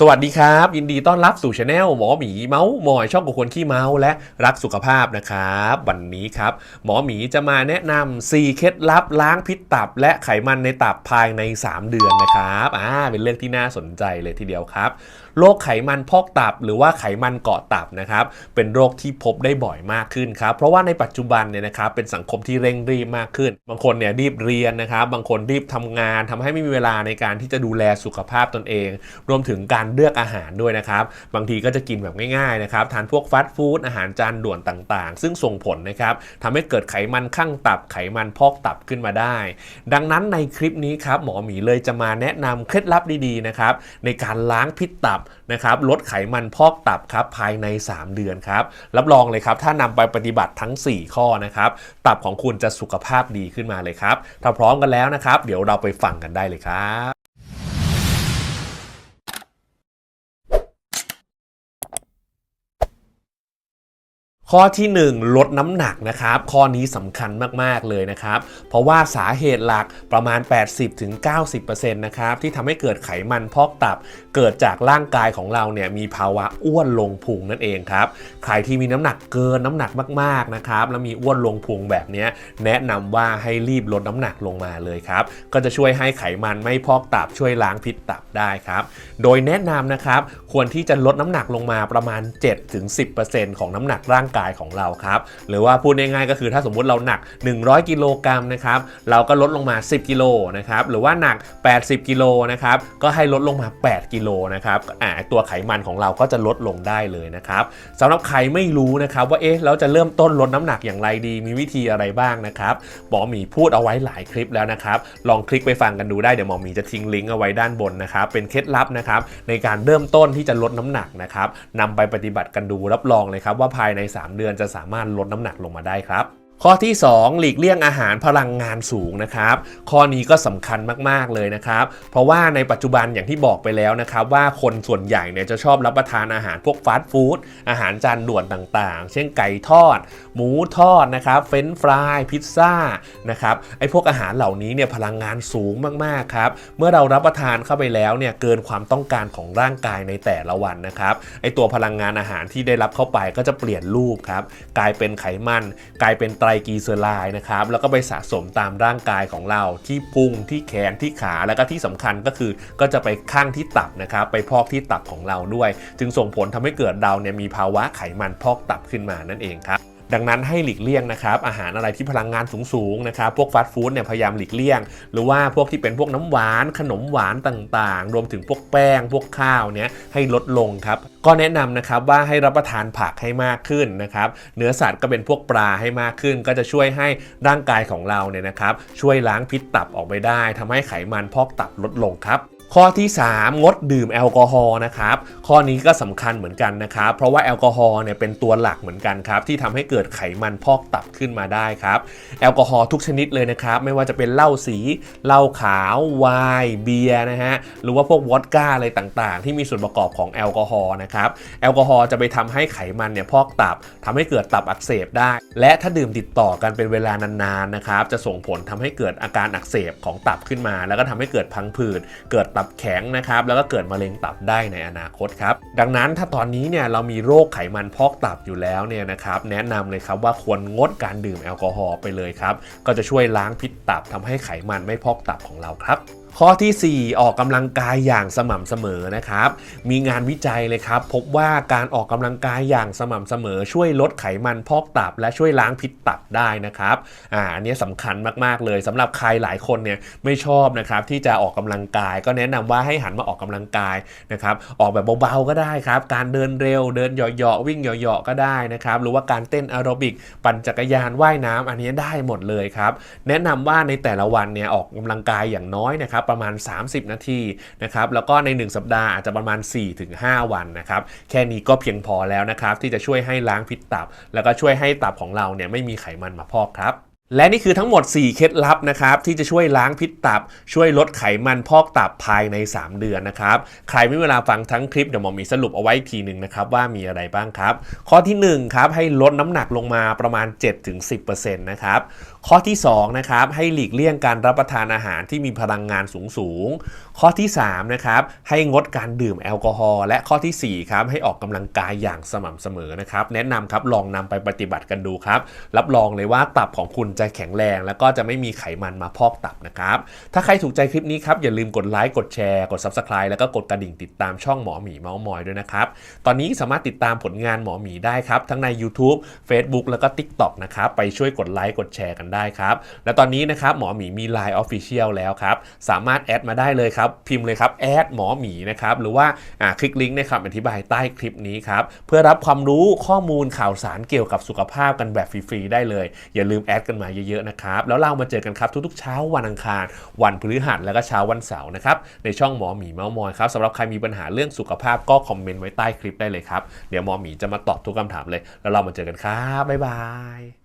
สวัสดีครับ ยินดีต้อนรับสู่ช anel หมอหมีเมาส์มอยช่องของคนขี้เมาส์และรักสุขภาพนะครับ วันนี้ครับ หมอหมีจะมาแนะนำ4เคล็ดลับล้างพิษตับ และไขมันในตับภายใน 3 เดือนนะครับอ่าเป็นเรื่องที่น่าสนใจเลยทีเดียวครับ โรคไขมันพอกตับ หรือว่าไขมันเกาะตับนะครับเป็นโรคที่พบได้บ่อยมากขึ้นครับ เพราะว่าในปัจจุบันเนี่ยนะครับเป็นสังคมที่เร่งรีบมากขึ้น บางคนเนี่ยรีบเรียนนะครับบางคนรีบทำงานทำให้ไม่มีเวลาในการที่จะดูแลสุขภาพตนเอง รวมถึงการเลือกอาหารด้วยนะครับบางทีก็จะกินแบบง่ายๆนะครับทานพวกฟาสต์ฟู้ดอาหารจานด่วนต่างๆ ซึ่งส่งผลนะครับทำให้เกิดไขมันข้างตับไขมันพอกตับขึ้นมาได้ ดังนั้นในคลิปนี้ครับหมอหมีเลยจะมาแนะนำเคล็ดลับดีๆนะครับในการล้างพิษตับนะครับลดไขมันพอกตับครับภายใน 3 เดือนครับรับรองเลยครับถ้านำไปปฏิบัติทั้ง 4 ข้อนะครับตับของคุณจะสุขภาพดีขึ้นมาเลยครับถ้าพร้อมกันแล้วนะครับ เดี๋ยวเราไปฟังกันได้เลยครับ ข้อที่ 1 ลดน้ำหนักนะครับ ข้อนี้สำคัญมาก ๆ เลยนะครับ เพราะว่าสาเหตุหลักประมาณ 80-90%นะครับที่ทำให้เกิดไขมันพอกตับ เกิดจากร่างกายของเราเนี่ยมีภาวะอ้วนลงพุงนั่นเองครับใครที่มีน้ำหนักเกินน้ำหนักมากๆนะครับแล้วมีอ้วนลงพุงแบบนี้แนะนำว่าให้รีบลดน้ำหนักลงมาเลยครับก็จะช่วยให้ไขมันไม่พอกตับช่วยล้างพิษตับได้ครับโดยแนะนำนะครับควรที่จะลดน้ำหนักลงมาประมาณ 7-10%ของน้ำหนักร่างกายของเราครับ หรือว่าพูดง่ายๆก็คือถ้าสมมุติเราหนัก 100 กิโลกรัมนะครับ เราก็ลดลงมา 10 กิโลนะครับ หรือว่าหนัก 80 กิโลนะครับ ก็ให้ลดลงมา 8 กิโลนะครับอ่าตัวไขมันของเราก็จะลดลงได้เลยนะครับสำหรับใครไม่รู้นะครับว่าเอ๊ะเราจะเริ่มต้นลดน้ำหนักอย่างไรดี มีวิธีอะไรบ้างนะครับหมอหมีพูดเอาไว้หลายคลิปแล้วนะครับ ลองคลิกไปฟังกันดูได้ เดี๋ยวหมอหมีจะทิ้งลิงก์เอาไว้ด้านบนนะครับ เป็นเคล็ดลับนะครับในการเริ่มต้นที่จะลดน้ำหนักนะครับนำไปปฏิบัติกันดูรับรองเลยครับว่าภายใน 3เดือนจะสามารถลดน้ำหนักลงมาได้ครับ ข้อที่ 2 หลีกเลี่ยงอาหารพลังงานสูงนะครับ ข้อนี้ก็สำคัญมากๆเลยนะครับ เพราะว่าในปัจจุบันอย่างที่บอกไปแล้วนะครับว่าคนส่วนใหญ่เนี่ยจะชอบรับประทานอาหารพวกฟาสต์ฟู้ดอาหารจานด่วนต่างๆ เช่นไก่ทอด หมูทอดนะครับเฟรนฟรายพิซซ่านะครับไอ้พวกอาหารเหล่านี้เนี่ยพลังงานสูงมากๆครับเมื่อเรารับประทานเข้าไปแล้วเนี่ยเกินความต้องการของร่างกายในแต่ละวันนะครับไอ้ตัวพลังงานอาหารที่ได้รับเข้าไปก็จะเปลี่ยนรูปครับกลายเป็นไขมัน กลายเป็นรกีเซอไรด์นะครับ แล้วก็ไปสะสมตามร่างกายของเราที่พุงที่แขนที่ขาแล้วก็ที่สำคัญก็คือก็จะไปข้างที่ตับนะครับไปพอกที่ตับของเราด้วย จึงส่งผลทำให้เกิดเราเนี่ยมีภาวะไขมันพอกตับขึ้นมานั่นเองครับ ดังนั้นให้หลีกเลี่ยงนะครับอาหารอะไรที่พลังงานสูงๆนะครับพวกฟาสต์ฟู้ดเนี่ยพยายามหลีกเลี่ยง หรือว่าพวกที่เป็นพวกน้ำหวานขนมหวานต่างๆ รวมถึงพวกแป้ง พวกข้าวเนี่ยให้ลดลงครับก็แนะนำนะครับว่าให้รับประทานผักให้มากขึ้นนะครับเนื้อสัตว์ก็เป็นพวกปลาให้มากขึ้น ก็จะช่วยให้ร่างกายของเราเนี่ยนะครับช่วยล้างพิษตับออกไปได้ทำให้ไขมันพอกตับลดลงครับ ข้อที่ 3 งดดื่มแอลกอฮอล์นะครับ ข้อนี้ก็สำคัญเหมือนกันนะครับ เพราะว่าแอลกอฮอล์เนี่ยเป็นตัวหลักเหมือนกันครับ ที่ทำให้เกิดไขมันพอกตับขึ้นมาได้ครับ แอลกอฮอล์ทุกชนิดเลยนะครับ ไม่ว่าจะเป็นเหล้าสี เหล้าขาว ไวน์ เบียร์นะฮะ หรือว่าพวกวอดก้าอะไรต่างๆ ที่มีส่วนประกอบของแอลกอฮอล์นะครับ แอลกอฮอล์จะไปทำให้ไขมันเนี่ยพอกตับทำให้เกิดตับอักเสบได้ และถ้าดื่มติดต่อกันเป็นเวลานานๆนะครับ จะส่งผลทำให้เกิดอาการอักเสบของตับขึ้นมา แล้วก็ทำให้เกิดพังผืด เกิดตับแข็งนะครับแล้วก็เกิดมะเร็งตับได้ในอนาคตครับดังนั้นถ้าตอนนี้เนี่ยเรามีโรคไขมันพอกตับอยู่แล้วเนี่ยนะครับแนะนำเลยครับว่าควรงดการดื่มแอลกอฮอล์ไปเลยครับก็จะช่วยล้างพิษตับทำให้ไขมันไม่พอกตับของเราครับ ข้อทีสี่ 4 ออกกำลังกายอย่างสม่ำเสมอนะครับ มีงานวิจัยเลยครับ พบว่าการออกกำลังกายอย่างสม่ำเสมอ ช่วยลดไขมันพอกตับ และช่วยล้างพิษตับได้นะครับอ่าอันนี้สำคัญมากๆเลยสำหรับใครหลายคนเนี่ยไม่ชอบนะครับที่จะออกกำลังกาย ก็แนะนำว่าให้หันมาออกกำลังกายนะครับออกแบบเบาๆก็ได้ครับ การเดินเร็วเดินเหยาะๆวิ่งเหยาะๆก็ได้นะครับหรือว่าการเต้นแอโรบิกปั่นจักรยานว่ายน้ำอันนี้ได้หมดเลยครับแนะนำว่าในแต่ละวันเนี่ยออกกำลังกายอย่างน้อยนะครับประมาณ 30 นาทีนะครับแล้วก็ใน 1 สัปดาห์อาจจะประมาณ 4-5 วันนะครับแค่นี้ก็เพียงพอแล้วนะครับที่จะช่วยให้ล้างพิษตับ แล้วก็ช่วยให้ตับของเราเนี่ยไม่มีไขมันมาพอกครับ และนี่คือทั้งหมด 4 เคล็ดลับนะครับที่จะช่วยล้างพิษตับ ช่วยลดไขมันพอกตับภายใน 3 เดือนนะครับ ใครไม่มีเวลาฟังทั้งคลิปเดี๋ยวหมอมีสรุปเอาไว้ทีหนึ่งนะครับว่ามีอะไรบ้างครับ ข้อที่1ครับให้ลดน้ำหนักลงมาประมาณ 7-10%นะครับข้อที่2นะครับให้หลีกเลี่ยงการรับประทานอาหารที่มีพลังงานสูงๆข้อที่3นะครับให้งดการดื่มแอลกอฮอล์และข้อที่4ครับให้ออกกำลังกายอย่างสม่ำเสมอนะครับแนะนำครับลองนำไปปฏิบัติกันดูครับรับรองเลยว่าตับของคุณจะแข็งแรง แล้วก็จะไม่มีไขมันมาพอกตับนะครับ ถ้าใครถูกใจคลิปนี้ครับ อย่าลืมกดไลค์กดแชร์กด Subscribe แล้วก็กดกระดิ่งติดตามช่องหมอหมีเมาส์มอยด้วยนะครับ ตอนนี้สามารถติดตามผลงานหมอหมีได้ครับ ทั้งใน YouTube Facebook แล้วก็ TikTok นะครับไปช่วยกดไลค์กดแชร์กันได้ครับและตอนนี้นะครับหมอหมีมี Line Official แล้วครับสามารถแอดมาได้เลยครับพิมพ์เลยครับแอดหมอหมีนะครับหรือว่าคลิกลิงก์ในคำอธิบายใต้คลิปนี้ครับเพื่อรับความรู้ข้อมูลข่าวสารเกี่ยวกับสุขภาพกันแบบฟรีๆได้เลย อย่าลืมแอดกันมาเยอะๆนะครับ แล้วเรามาเจอกันครับทุกๆเช้าวันอังคาร วันพฤหัสแล้วก็เช้าวันเสาร์นะครับในช่องหมอหมีเมามอยครับสำหรับใครมีปัญหาเรื่องสุขภาพก็คอมเมนต์ไว้ใต้คลิปได้เลยครับเดี๋ยวหมอหมีจะมาตอบทุกคำถามเลย แล้วเรามาเจอกันครับบ๊ายบาย